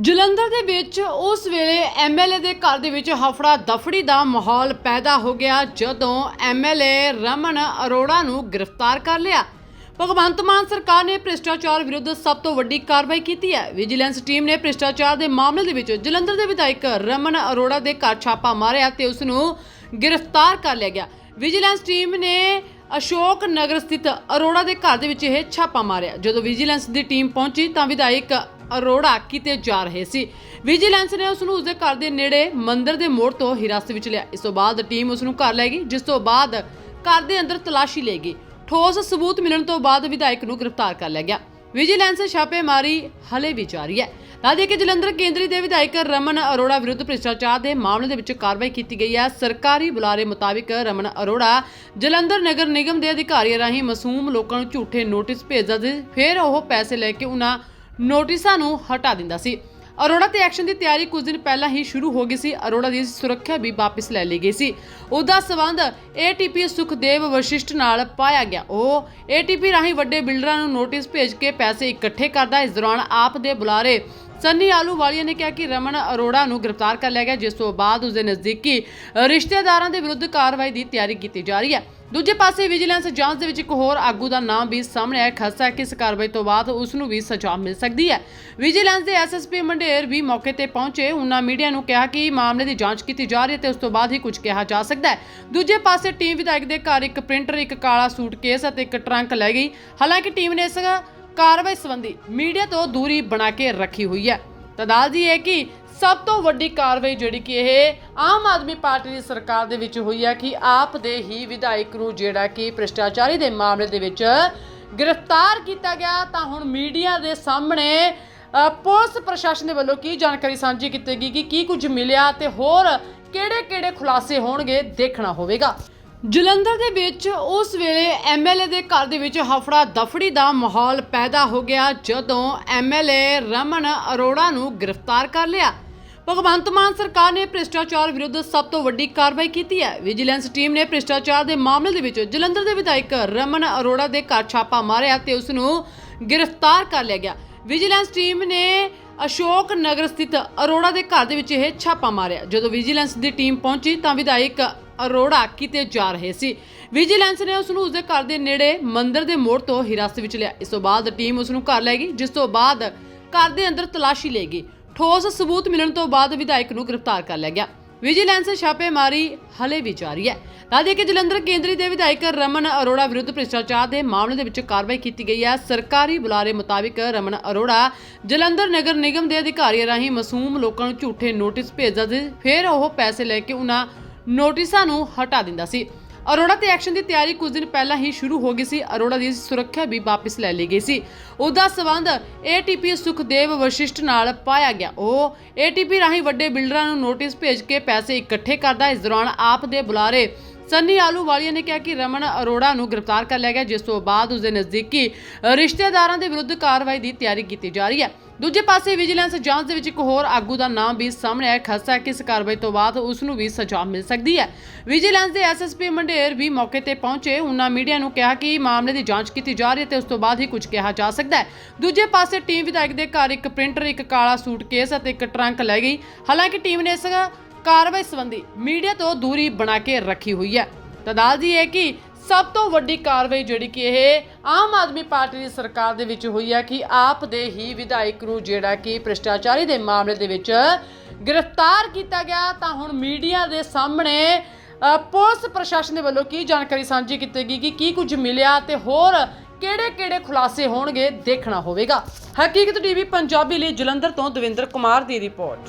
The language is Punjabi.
ਜਲੰਧਰ ਦੇ ਵਿੱਚ ਉਸ ਵੇਲੇ ਐਮਐਲਏ ਦੇ ਘਰ ਦੇ ਵਿੱਚ ਹਫੜਾ ਦਫੜੀ ਦਾ ਮਾਹੌਲ ਪੈਦਾ ਹੋ ਗਿਆ ਜਦੋਂ ਐਮਐਲਏ ਰਮਨ ਅਰੋੜਾ ਨੂੰ ਗ੍ਰਿਫਤਾਰ ਕਰ ਲਿਆ। ਭਗਵੰਤ ਮਾਨ ਸਰਕਾਰ ਨੇ ਭ੍ਰਿਸ਼ਟਾਚਾਰ ਵਿਰੁੱਧ ਸਭ ਤੋਂ ਵੱਡੀ ਕਾਰਵਾਈ ਕੀਤੀ ਹੈ। ਵਿਜੀਲੈਂਸ ਟੀਮ ਨੇ ਭ੍ਰਿਸ਼ਟਾਚਾਰ ਦੇ ਮਾਮਲੇ ਦੇ ਵਿੱਚ ਜਲੰਧਰ ਦੇ ਵਿਧਾਇਕ ਰਮਨ ਅਰੋੜਾ ਦੇ ਘਰ ਛਾਪਾ ਮਾਰਿਆ ਤੇ ਉਸ ਨੂੰ ਗ੍ਰਿਫਤਾਰ ਕਰ ਲਿਆ ਗਿਆ। ਵਿਜੀਲੈਂਸ ਟੀਮ ਨੇ ਅਸ਼ੋਕ ਨਗਰ ਸਥਿਤ ਅਰੋੜਾ ਦੇ ਘਰ ਦੇ ਵਿੱਚ ਇਹ ਛਾਪਾ ਮਾਰਿਆ। ਜਦੋਂ ਵਿਜੀਲੈਂਸ ਦੀ ਟੀਮ ਪਹੁੰਚੀ ਤਾਂ ਵਿਧਾਇਕ ਅਰੋੜਾ ਕਿਤੇ ਜਾ ਰਹੇ ਸੀ। ਵਿਜੀਲੈਂਸ ਨੇ ਉਸ ਨੂੰ ਉਸਦੇ ਘਰ ਦੇ ਨੇੜੇ ਮੰਦਿਰ ਦੇ ਮੋੜ ਤੋਂ ਹਿਰਾਸਤ ਵਿੱਚ ਲਿਆ। ਇਸ ਤੋਂ ਬਾਅਦ ਟੀਮ ਉਸ ਨੂੰ ਘਰ ਲੈ ਗਈ, ਜਿਸ ਤੋਂ ਬਾਅਦ ਘਰ ਦੇ ਅੰਦਰ ਤਲਾਸ਼ੀ ਲਈ ਗਈ। ਠੋਸ ਸਬੂਤ ਮਿਲਣ ਤੋਂ ਬਾਅਦ ਵਿਧਾਇਕ ਨੂੰ ਗ੍ਰਿਫਤਾਰ ਕਰ ਲਿਆ ਗਿਆ। ਵਿਜੀਲੈਂਸ ਛਾਪੇਮਾਰੀ ਹਲੇ ਵੀ ਜਾਰੀ ਹੈ। ਦੱਸਦੇ ਕਿ ਜਲੰਧਰ ਕੇਂਦਰੀ ਦੇ ਵਿਧਾਇਕ ਰਮਨ ਅਰੋੜਾ ਵਿਰੁੱਧ ਭ੍ਰਿਸ਼ਟਾਚਾਰ ਦੇ ਮਾਮਲੇ ਦੇ ਵਿੱਚ ਕਾਰਵਾਈ ਕੀਤੀ ਗਈ ਹੈ। ਸਰਕਾਰੀ ਬੁਲਾਰੇ ਮੁਤਾਬਿਕ ਰਮਨ ਅਰੋੜਾ ਜਲੰਧਰ ਨਗਰ ਨਿਗਮ ਦੇ ਅਧਿਕਾਰੀਆਂ ਰਾਹੀਂ ਮਾਸੂਮ ਲੋਕਾਂ ਨੂੰ ਝੂਠੇ ਨੋਟਿਸ ਭੇਜਦਾ ਸੀ। ਫਿਰ ਉਹ ਪੈਸੇ ਲੈ ਕੇ ਉਹਨਾਂ ਨੋਟਿਸਾਂ ਨੂੰ ਹਟਾ ਦਿੰਦਾ ਸੀ। ਅਰੋੜਾ ਤੇ ਐਕਸ਼ਨ ਦੀ ਤਿਆਰੀ ਕੁਝ ਦਿਨ ਪਹਿਲਾਂ ਹੀ ਸ਼ੁਰੂ ਹੋ ਗਈ ਸੀ। ਅਰੋੜਾ ਦੀ ਸੁਰੱਖਿਆ ਵੀ ਵਾਪਸ ਲੈ ਲਈ ਗਈ ਸੀ। ਉਹਦਾ ਸਬੰਧ ਏਟੀਪੀ ਸੁਖਦੇਵ ਵਸ਼ਿਸ਼ਟ ਨਾਲ ਪਾਇਆ ਗਿਆ। ਉਹ ਏਟੀਪੀ ਰਾਹੀਂ ਵੱਡੇ ਬਿਲਡਰਾਂ ਨੂੰ ਨੋਟਿਸ ਭੇਜ ਕੇ ਪੈਸੇ ਇਕੱਠੇ ਕਰਦਾ, ਇਸ ਦੌਰਾਨ ਆਪ ਦੇ ਬੁਲਾਰੇ ਸੰਨੀ ਆਲੂਵਾਲੀਆ ਨੇ ਕਿਹਾ ਕਿ ਰਮਨ ਅਰੋੜਾ ਨੂੰ ਗ੍ਰਿਫਤਾਰ ਕਰ ਲਿਆ ਗਿਆ, ਜਿਸ ਤੋਂ ਬਾਅਦ ਉਸਦੇ ਨਜ਼ਦੀਕੀ ਰਿਸ਼ਤੇਦਾਰਾਂ ਦੇ ਵਿਰੁੱਧ ਕਾਰਵਾਈ ਦੀ ਤਿਆਰੀ ਕੀਤੀ ਜਾ ਰਹੀ ਹੈ। ਦੂਜੇ ਪਾਸੇ ਵਿਜੀਲੈਂਸ ਜਾਂਚ ਦੇ ਵਿੱਚ ਇੱਕ ਹੋਰ ਆਗੂ ਦਾ ਨਾਮ ਵੀ ਸਾਹਮਣੇ ਆਇਆ। ਖਸਾ ਹੈ ਕਿ ਇਸ ਕਾਰਵਾਈ ਤੋਂ ਬਾਅਦ ਉਸ ਨੂੰ ਵੀ ਸਜ਼ਾ ਮਿਲ ਸਕਦੀ ਹੈ। ਵਿਜੀਲੈਂਸ ਦੇ ਐਸਐਸਪੀ ਮੰਡੇਰ ਵੀ ਮੌਕੇ ਤੇ ਪਹੁੰਚੇ। ਉਹਨਾਂ ਮੀਡੀਆ ਨੂੰ ਕਿਹਾ ਕਿ ਮਾਮਲੇ ਦੀ ਜਾਂਚ ਕੀਤੀ ਜਾ ਰਹੀ ਹੈ ਤੇ ਉਸ ਤੋਂ ਬਾਅਦ ਹੀ ਕੁਝ ਕਿਹਾ ਜਾ ਸਕਦਾ ਹੈ। ਦੂਜੇ ਪਾਸੇ ਟੀਮ ਵਿਧਾਇਕ ਦੇ ਘਰ ਇੱਕ ਪ੍ਰਿੰਟਰ, ਇੱਕ ਕਾਲਾ ਸੂਟਕੇਸ ਅਤੇ ਇੱਕ ਟਰੰਕ ਲੈ ਗਈ। ਹਾਲਾਂਕਿ ਟੀਮ ਨੇ ਇਸ ਕਾਰਵਾਈ ਸੰਬੰਧੀ ਮੀਡੀਆ ਤੋਂ ਦੂਰੀ ਬਣਾ ਕੇ ਰੱਖੀ ਹੋਈ ਹੈ। ਤਾਂ ਦੱਸਦੀ ਹੈ ਕਿ ਸਭ ਤੋਂ ਵੱਡੀ ਕਾਰਵਾਈ ਜਿਹੜੀ ਕਿ ਇਹ ਆਮ ਆਦਮੀ ਪਾਰਟੀ ਦੀ ਸਰਕਾਰ ਦੇ ਵਿੱਚ ਹੋਈ ਹੈ ਕਿ ਆਪ ਦੇ ਹੀ ਵਿਧਾਇਕ ਨੂੰ ਜਿਹੜਾ ਕਿ ਭ੍ਰਿਸ਼ਟਾਚਾਰੀ ਦੇ ਮਾਮਲੇ ਦੇ ਵਿੱਚ ਗ੍ਰਿਫਤਾਰ ਕੀਤਾ ਗਿਆ। ਤਾਂ ਹੁਣ ਮੀਡੀਆ ਦੇ ਸਾਹਮਣੇ ਪੁਲਿਸ ਪ੍ਰਸ਼ਾਸਨ ਦੇ ਵੱਲੋਂ ਕੀ ਜਾਣਕਾਰੀ ਸਾਂਝੀ ਕੀਤੀ ਗਈ ਕਿ ਕੀ ਕੁਝ ਮਿਲਿਆ ਤੇ ਹੋਰ ਕਿਹੜੇ-ਕਿਹੜੇ ਖੁਲਾਸੇ ਹੋਣਗੇ ਦੇਖਣਾ ਹੋਵੇਗਾ। ਜਲੰਧਰ ਦੇ ਵਿੱਚ ਉਸ ਵੇਲੇ ਐਮਐਲਏ ਦੇ ਘਰ ਦੇ ਵਿੱਚ ਹਫੜਾ ਦਫੜੀ ਦਾ ਮਾਹੌਲ ਪੈਦਾ ਹੋ ਗਿਆ ਜਦੋਂ ਐਮਐਲਏ ਰਮਨ ਅਰੋੜਾ ਨੂੰ ਗ੍ਰਿਫਤਾਰ ਕਰ ਲਿਆ। ਭਗਵੰਤ ਮਾਨ ਸਰਕਾਰ ਨੇ ਭ੍ਰਿਸ਼ਟਾਚਾਰ ਵਿਰੁੱਧ ਸਭ ਤੋਂ ਵੱਡੀ ਕਾਰਵਾਈ ਕੀਤੀ ਹੈ। ਵਿਜੀਲੈਂਸ ਟੀਮ ਨੇ ਭ੍ਰਿਸ਼ਟਾਚਾਰ ਦੇ ਮਾਮਲੇ ਦੇ ਵਿੱਚ ਜਲੰਧਰ ਦੇ ਵਿਧਾਇਕ ਰਮਨ ਅਰੋੜਾ ਦੇ ਘਰ ਛਾਪਾ ਮਾਰਿਆ ਤੇ ਉਸ ਨੂੰ ਗ੍ਰਿਫਤਾਰ ਕਰ ਲਿਆ ਗਿਆ। ਵਿਜੀਲੈਂਸ ਟੀਮ ਨੇ ਅਸ਼ੋਕ ਨਗਰ ਸਥਿਤ ਅਰੋੜਾ ਦੇ ਘਰ ਦੇ ਵਿੱਚ ਇਹ ਛਾਪਾ ਮਾਰਿਆ। ਜਦੋਂ ਵਿਜੀਲੈਂਸ ਦੀ ਟੀਮ ਪਹੁੰਚੀ ਤਾਂ ਵਿਧਾਇਕ ਅਰੋੜਾ ਕਿਤੇ ਜਾ ਰਹੇ ਸੀ। ਵਿਜੀਲੈਂਸ ਨੇ ਉਸ ਨੂੰ ਉਸਦੇ ਘਰ ਦੇ ਨੇੜੇ ਮੰਦਿਰ ਦੇ ਮੋੜ ਤੋਂ ਹਿਰਾਸਤ ਵਿੱਚ ਲਿਆ। ਇਸ ਤੋਂ ਬਾਅਦ ਟੀਮ ਉਸ ਨੂੰ ਘਰ ਲੈ ਗਈ, ਜਿਸ ਤੋਂ ਬਾਅਦ ਘਰ ਦੇ ਅੰਦਰ ਤਲਾਸ਼ੀ ਲਈ ਗਈ। ਠੋਸ ਸਬੂਤ ਮਿਲਣ ਤੋਂ ਬਾਅਦ ਵਿਧਾਇਕ ਨੂੰ ਗ੍ਰਿਫਤਾਰ ਕਰ ਲਿਆ ਗਿਆ। ਵਿਜੀਲੈਂਸ ਛਾਪੇਮਾਰੀ ਹਲੇ ਵੀ ਜਾਰੀ ਹੈ। ਦੱਸਦੇ ਕਿ ਜਲੰਧਰ ਕੇਂਦਰੀ ਦੇ ਵਿਧਾਇਕ ਰਮਨ ਅਰੋੜਾ ਵਿਰੁੱਧ ਭ੍ਰਿਸ਼ਟਾਚਾਰ ਦੇ ਮਾਮਲੇ ਦੇ ਵਿੱਚ ਕਾਰਵਾਈ ਕੀਤੀ ਗਈ ਹੈ। ਸਰਕਾਰੀ ਬੁਲਾਰੇ ਮੁਤਾਬਿਕ ਰਮਨ ਅਰੋੜਾ ਜਲੰਧਰ ਨਗਰ ਨਿਗਮ ਦੇ ਅਧਿਕਾਰੀਆਂ ਰਾਹੀਂ ਮਾਸੂਮ ਲੋਕਾਂ ਨੂੰ ਝੂਠੇ ਨੋਟਿਸ ਭੇਜਦਾ ਸੀ। ਫਿਰ ਉਹ ਪੈਸੇ ਲੈ ਕੇ ਉਹਨਾਂ ਨੋਟਿਸਾਂ ਨੂੰ ਹਟਾ ਦਿੰਦਾ ਸੀ। ਅਰੋੜਾ ਤੇ ਐਕਸ਼ਨ ਦੀ ਤਿਆਰੀ ਕੁਝ ਦਿਨ ਪਹਿਲਾਂ ਹੀ ਸ਼ੁਰੂ ਹੋ ਗਈ ਸੀ। ਅਰੋੜਾ ਦੀ ਸੁਰੱਖਿਆ ਵੀ ਵਾਪਸ ਲੈ ਲਈ ਗਈ ਸੀ। ਉਹਦਾ ਸਬੰਧ ਏਟੀਪੀ ਸੁਖਦੇਵ ਵਸ਼ਿਸ਼ਟ ਨਾਲ ਪਾਇਆ ਗਿਆ। ਉਹ ਏਟੀਪੀ ਰਾਹੀਂ ਵੱਡੇ ਬਿਲਡਰਾਂ ਨੂੰ ਨੋਟਿਸ ਭੇਜ ਕੇ ਪੈਸੇ ਇਕੱਠੇ ਕਰਦਾ। ਇਸ ਦੌਰਾਨ ਆਪ ਦੇ ਬੁਲਾਰੇ ਸੰਨੀ ਆਲੂਵਾਲੀਆ ਨੇ ਕਿਹਾ ਕਿ ਰਮਨ ਅਰੋੜਾ ਨੂੰ ਗ੍ਰਿਫਤਾਰ ਕਰ ਲਿਆ ਗਿਆ, ਜਿਸ ਤੋਂ ਬਾਅਦ ਉਸਦੇ ਨਜ਼ਦੀਕੀ ਰਿਸ਼ਤੇਦਾਰਾਂ ਦੇ ਵਿਰੁੱਧ ਕਾਰਵਾਈ ਦੀ ਤਿਆਰੀ ਕੀਤੀ ਜਾ ਰਹੀ ਹੈ। ਦੂਜੇ ਪਾਸੇ ਵਿਜੀਲੈਂਸ ਜਾਂਚ ਦੇ ਵਿੱਚ ਇੱਕ ਹੋਰ ਆਗੂ ਦਾ ਨਾਮ ਵੀ ਸਾਹਮਣੇ ਆਇਆ। ਖਸਾ ਕਿ ਇਸ ਕਾਰਵਾਈ ਤੋਂ ਬਾਅਦ ਉਸ ਨੂੰ ਵੀ ਸਜ਼ਾ ਮਿਲ ਸਕਦੀ ਹੈ। ਵਿਜੀਲੈਂਸ ਦੇ ਐਸਐਸਪੀ ਮੰਡੇਰ ਵੀ ਮੌਕੇ ਤੇ ਪਹੁੰਚੇ। ਉਹਨਾਂ ਮੀਡੀਆ ਨੂੰ ਕਿਹਾ ਕਿ ਮਾਮਲੇ ਦੀ ਜਾਂਚ ਕੀਤੀ ਜਾ ਰਹੀ ਹੈ ਤੇ ਉਸ ਤੋਂ ਬਾਅਦ ਹੀ ਕੁਝ ਕਿਹਾ ਜਾ ਸਕਦਾ ਹੈ। ਦੂਜੇ ਪਾਸੇ ਟੀਮ ਵਿਧਾਇਕ ਦੇ ਘਰ ਇੱਕ ਪ੍ਰਿੰਟਰ, ਇੱਕ ਕਾਲਾ ਸੂਟਕੇਸ ਅਤੇ ਇੱਕ ਟਰੰਕ ਲੈ ਗਈ। ਹਾਲਾਂਕਿ ਟੀਮ ਨੇ ਇਸ ਕਾਰਵਾਈ ਸੰਬੰਧੀ ਮੀਡੀਆ ਤੋਂ ਦੂਰੀ ਬਣਾ ਕੇ ਰੱਖੀ ਹੋਈ ਹੈ। ਤਾਂ ਦੱਸਦੀ ਹੈ ਕਿ ਸਭ ਤੋਂ ਵੱਡੀ ਕਾਰਵਾਈ ਜਿਹੜੀ ਕਿ ਇਹ ਆਮ ਆਦਮੀ ਪਾਰਟੀ ਦੀ ਸਰਕਾਰ ਦੇ ਵਿੱਚ ਹੋਈ ਹੈ ਕਿ ਆਪ ਦੇ ਹੀ ਵਿਧਾਇਕ ਨੂੰ ਜਿਹੜਾ ਕਿ ਭ੍ਰਿਸ਼ਟਾਚਾਰੀ ਦੇ ਮਾਮਲੇ ਦੇ ਵਿੱਚ ਗ੍ਰਿਫਤਾਰ ਕੀਤਾ ਗਿਆ। ਤਾਂ ਹੁਣ ਮੀਡੀਆ ਦੇ ਸਾਹਮਣੇ ਪੁਲਿਸ ਪ੍ਰਸ਼ਾਸਨ ਦੇ ਵੱਲੋਂ ਕੀ ਜਾਣਕਾਰੀ ਸਾਂਝੀ ਕੀਤੀ ਗਈ ਕਿ ਕੀ ਕੁਝ ਮਿਲਿਆ ਤੇ ਹੋਰ ਕਿਹੜੇ-ਕਿਹੜੇ ਖੁਲਾਸੇ ਹੋਣਗੇ, ਦੇਖਣਾ ਹੋਵੇਗਾ। ਹਕੀਕਤ ਟੀਵੀ, ਪੰਜਾਬੀ ਲਈ ਜਲੰਧਰ ਤੋਂ ਦਵਿੰਦਰ ਕੁਮਾਰ ਦੀ ਰਿਪੋਰਟ।